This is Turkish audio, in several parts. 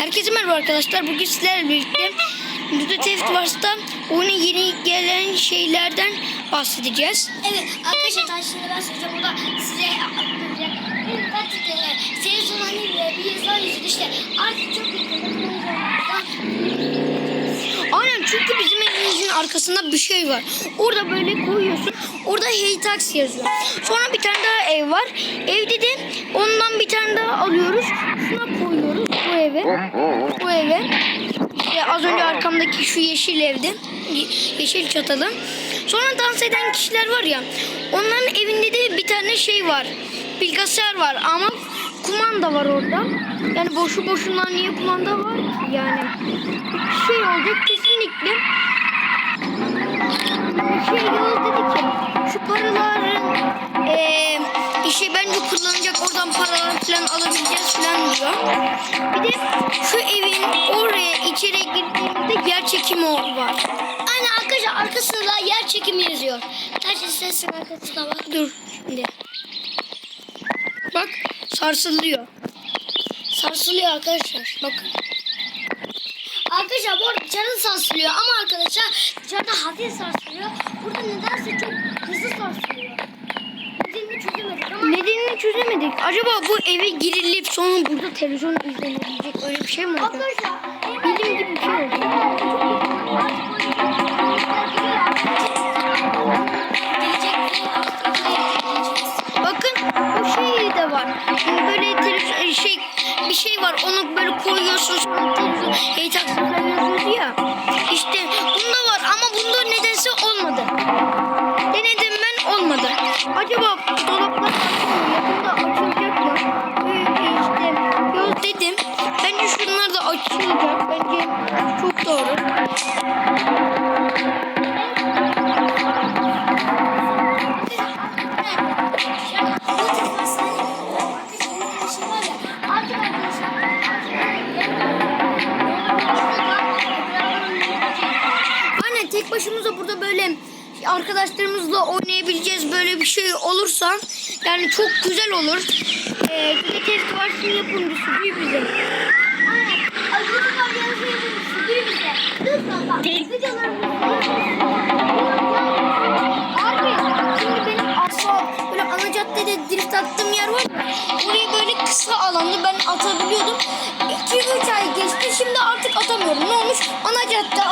Herkese merhaba arkadaşlar. Bugün sizlerle birlikte Theft Wars'ta oyuna yeni gelen şeylerden bahsedeceğiz. Evet arkadaşlar taşları ben söyleyeceğim burada size anlatacağım. Senin son hani bir yazılar yüzü işte artık çok. Aynen çünkü bizim evimizin arkasında bir şey var. Orada böyle koyuyorsun. Orada Hey Taxi yazıyor. Sonra bir tane daha ev var. Evde de ondan bir tane daha alıyoruz. Şuna koyuyoruz eve. Bu eve. İşte az önce arkamdaki şu yeşil evde. ye- Yeşil çatalı. Sonra dans eden kişiler var ya. Onların evinde de bir tane şey var. Bilgisayar var ama kumanda var orada. Yani boşu boşuna niye kumanda var yani? Şey olacak kesinlikle. Şey Yağız dedi ki şu paraların eee işi bence kullanacak oradan paralar falan alabileceğiz falan diyor. Bir de şu evin oraya içeri girdiğimizde yer çekimi var. Aynen arkadaşlar arkasında yer çekimi yazıyor. Taş sesin arkasına bak. Dur şimdi. Bak sarsılıyor. Sarsılıyor arkadaşlar. Bakın. Arkadaşlar bu arada dışarıda sarsılıyor ama arkadaşlar dışarıda hafif sarsılıyor. Burada nedense çok hızlı sarsılıyor. Nedenini çözemedik. Acaba bu eve girilip sonra burada televizyon izlenebilecek öyle bir şey mi olacak? arkadaşlar Bilim gibi bir şey olacak. Arkadaşlarımızla oynayabileceğiz böyle bir şey olursa yani çok güzel olur. Ee, bir test varsın yapımcısı değil bizim. Abi şimdi benim asfalt böyle ana caddede drift attığım yer var ya oraya böyle kısa alanda ben atabiliyordum. 2-3 ay geçti şimdi artık atamıyorum. Ne olmuş? Ana cadde.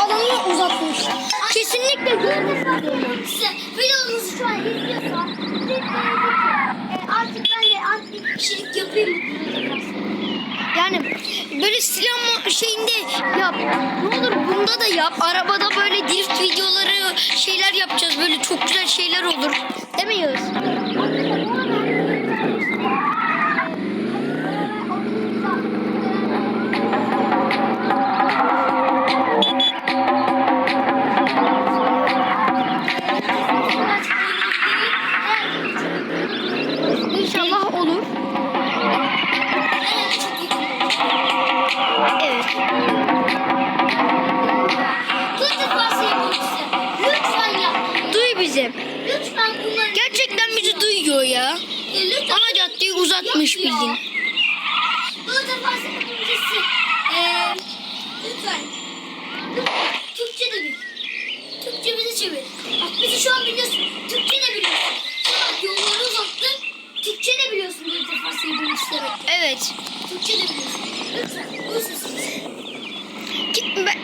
Kesinlikle görmüşsünüz. Size videomuzu şu an izliyorsa e, artık ben de bir kişilik yapayım? Yani böyle silah şeyinde yap. Ne olur bunda da yap. Arabada böyle drift videoları şeyler yapacağız. Böyle çok güzel şeyler olur. Değil mi Yağız? İnşallah olur. Evet. Duy bizi. Gerçekten bizi duyuyor ya. E. Ana caddeyi uzatmış bildiğin. Bu defa yapımcısı. Ee, lütfen. Lütfen. Türkçe de bil. Türkçe bizi çevir. Bak bizi şu an biliyorsun. Türkçe de biliyorsun. Sana bak yolları uzattın. Türkçe de biliyorsun bu defa yapımcısı demek. Evet. Lütfen.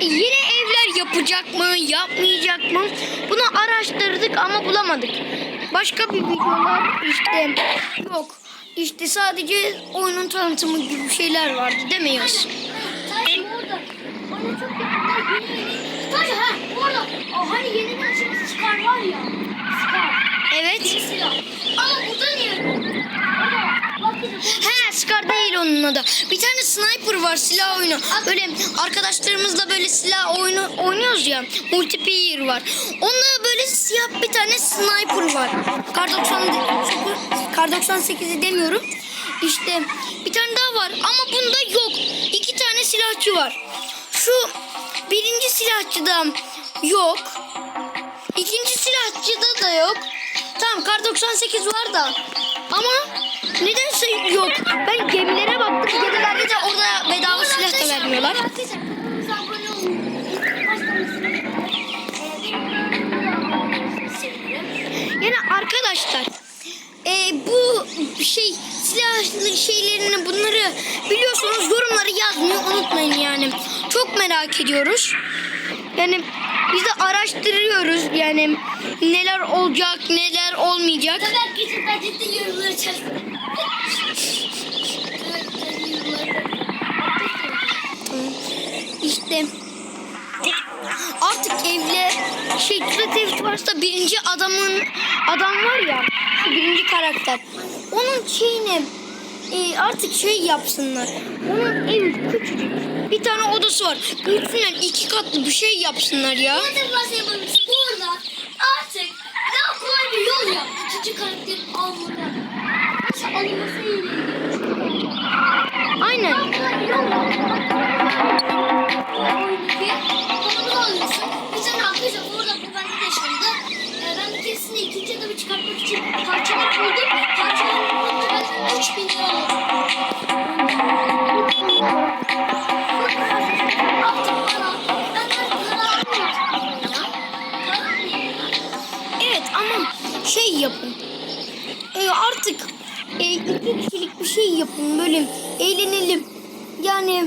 Yeni evler yapacak mı, yapmayacak mı? Bunu araştırdık ama bulamadık. Başka bir videolar işte yok. İşte sadece oyunun tanıtımı gibi şeyler vardı Yaz? Taşım orada. Bana çok yeni yeni. Taş ha orada. O hani yeniden açılmış Scar var ya. Scar. Evet. Yeni silah. Ama burada niye? Orada. Bak kızım. Scar değil onun adı. Bir tane sniper var silah oyunu. Böyle arkadaşlarımızla böyle silah oyunu oynuyoruz ya. Multiplayer var. Onda böyle siyah bir tane sniper var. Kar 98 Kar 98'i demiyorum. İşte bir tane daha var ama bunda yok. İki tane silahçı var. Şu birinci silahçıda yok. İkinci silahçıda da yok. Tamam kar 98 var da. Ama nedense yok. Ben gemilere baktım. Gemilerde de orada bedava silah da sevinirim. Yani arkadaşlar e, bu şey silahlı şeylerini bunları biliyorsunuz yorumları yazmayı unutmayın yani. Çok merak ediyoruz. Yani biz de araştırıyoruz yani neler olacak neler olmayacak. Tabii ben ciddi yorumları çalıştım. İşte artık evle şey Theft Wars'ta birinci adamın adam var ya birinci karakter. Onun şeyini e, artık şey yapsınlar. Onun evi küçücük. Bir tane odası var. Büyüsünler iki katlı bir şey yapsınlar ya. Bahsedemiyorum. Burada artık daha kolay bir yol yap. İkinci karakterin almadan. Nasıl alınması ilgili. Aynen. Daha kolay bir yol yap. Konumuzu alıyorsun. Bir tane arkadaşlar orada bu bende de yaşandı. Ee, ben bir keresinde ikinci adamı çıkartmak için parçalar buldum. Parçaları bulunca ben 3000 lira. Evet ama şey yapın. E, artık e, iki kişilik bir şey yapın böyle eğlenelim. Yani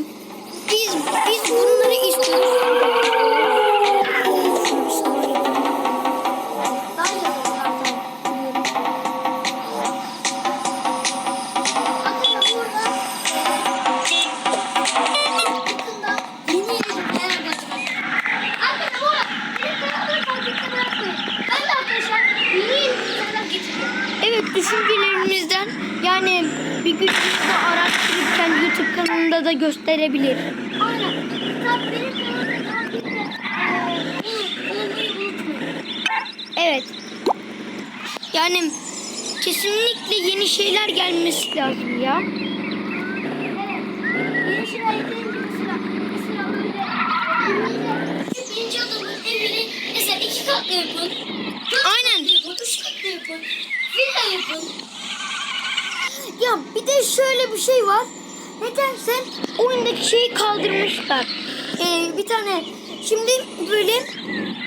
düşüncelerimizden yani bir de araştırırken YouTube kanalında da gösterebilir. Aynen. Evet. Yani kesinlikle yeni şeyler gelmesi lazım ya. Aynen. Villa yapın. Ya bir de şöyle bir şey var. Nedense oyundaki şeyi kaldırmışlar. Ee, bir tane şimdi böyle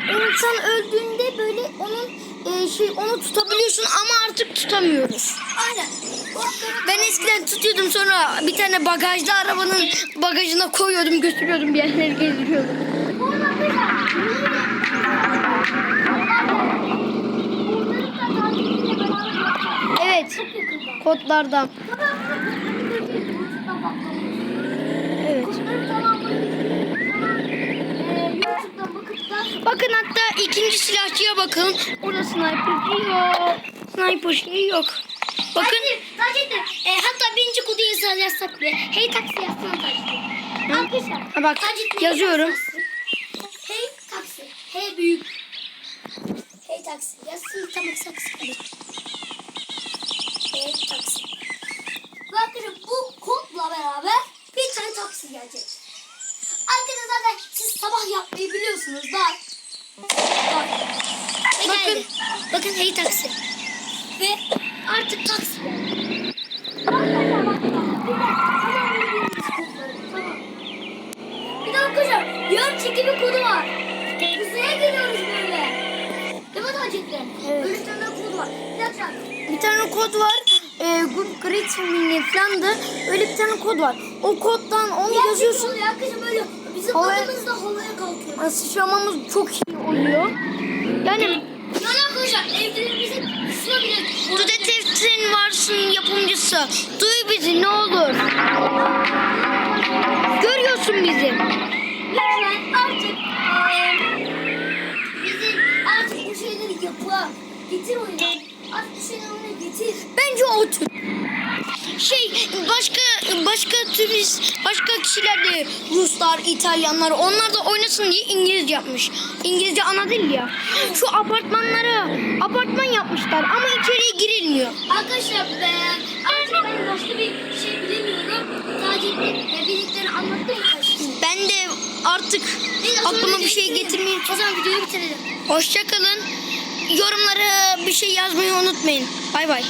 insan öldüğünde böyle onun e, şey onu tutabiliyorsun ama artık tutamıyoruz. Aynen. Ben eskiden tutuyordum sonra bir tane bagajda arabanın bagajına koyuyordum götürüyordum bir yerlere gezdiriyordum. Bu arada arkadaşlar, Onların da takipçiyle beraber yapacağız. Evet Çok yakında. kodlardan. Evet. Bakın hatta ikinci silahçıya bakın. Orada sniperci yok. Sniper şey yok. Bakın. Taceddin, e, hatta birinci kodu yazar yazsak bile. Hey taksi yazsana. Hı? Arkadaşlar. Ha bak, Taceddin yazıyorum. Hey taksi. Hey büyük. Hey taksi. Yazsın tam taksi taksi. Arkadaşlar bu kodla beraber bir tane taksi gelecek. Arkadaşlar zaten siz sabah yapmayı biliyorsunuz. Bak. Bak. Bakın. Bakın hey taksi. Ve artık taksi Good Greeting falan da öyle bir tane kod var. O koddan onu Gerçek yazıyorsun. oluyor arkadaşlar böyle. Bizim Havaya- adımız da havaya kalkıyor. Sıçramamız çok iyi oluyor. Yani Yani arkadaşlar evlerimizin üstüne bile The Detective'in varsın yapımcısı. Duy bizi ne olur. Görüyorsun bizi. Lütfen artık eee bizim artık bu şeyleri yapı getir oyuna. Artık bu şeyleri getir. Bence otur. Şey başka başka turist başka kişiler de Ruslar, İtalyanlar onlar da oynasın diye İngilizce yapmış. İngilizce ana dil ya. Şu apartmanlara apartman yapmışlar ama içeriye girilmiyor. Arkadaşlar ben artık ben başka bir şey bilemiyorum. Taceddin e, bildiklerini anlattı mı kardeşim? Ben de artık aklıma bir şey bitirelim. getirmeyi O zaman videoyu bitirelim. Hoşçakalın. Yorumlara bir şey yazmayı unutmayın. Bay bay.